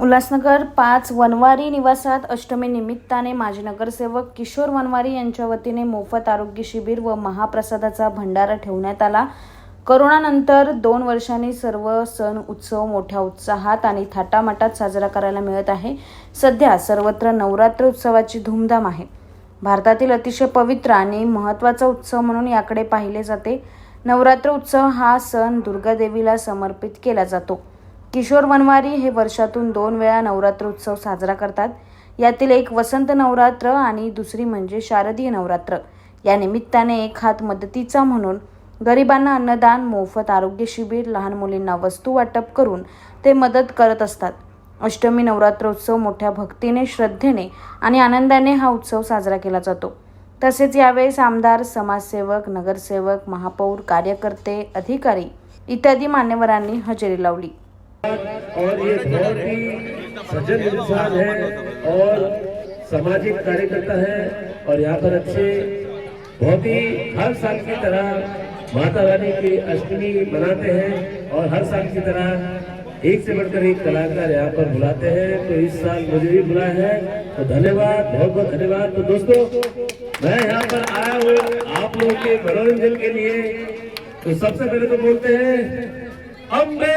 उल्हासनगर पाच वनवारी निवासात अष्टमी निमित्ताने माजी नगरसेवक किशोर वनवारी यांच्या वतीने मोफत आरोग्य शिबिर व महाप्रसादाचा भंडारा ठेवण्यात आला. करोनानंतर दोन वर्षांनी सर्व सण उत्सव मोठ्या उत्साहात आणि थाटामाटात साजरा करायला मिळत आहे. सध्या सर्वत्र नवरात्र उत्सवाची धूमधाम आहे. भारतातील अतिशय पवित्र आणि महत्त्वाचा उत्सव म्हणून याकडे पाहिले जाते. नवरात्र उत्सव हा सण दुर्गादेवीला समर्पित केला जातो. किशोर वनवारी हे वर्षातून दोन वेळा नवरात्र उत्सव साजरा करतात. यातील एक वसंत नवरात्र आणि दुसरी म्हणजे शारदीय नवरात्र. या निमित्ताने एक हात मदतीचा म्हणून गरिबांना अन्नदान मोफत आरोग्य शिबिर लहान मुलींना वस्तू वाटप करून ते मदत करत असतात. अष्टमी नवरात्रोत्सव मोठ्या भक्तीने श्रद्धेने आणि आनंदाने हा उत्सव साजरा केला जातो. तसेच यावेळेस आमदार समाजसेवक नगरसेवक महापौर कार्यकर्ते अधिकारी इत्यादी मान्यवरांनी हजेरी लावली. और ये बहुत ही सज्जन इंसान है और सामाजिक कार्यकर्ता है और यहाँ पर अच्छे, बहुत ही हर साल की तरह माता रानी की अष्टमी मनाते हैं और हर साल की तरह एक से बढ़कर एक कलाकार यहाँ पर बुलाते हैं। तो इस साल मुझे भी बुलाया है। तो धन्यवाद, बहुत बहुत धन्यवाद। तो दोस्तों, मैं यहाँ पर आया हूँ आप लोगों के मनोरंजन के लिए। तो सबसे पहले तो बोलते हैं अम्बे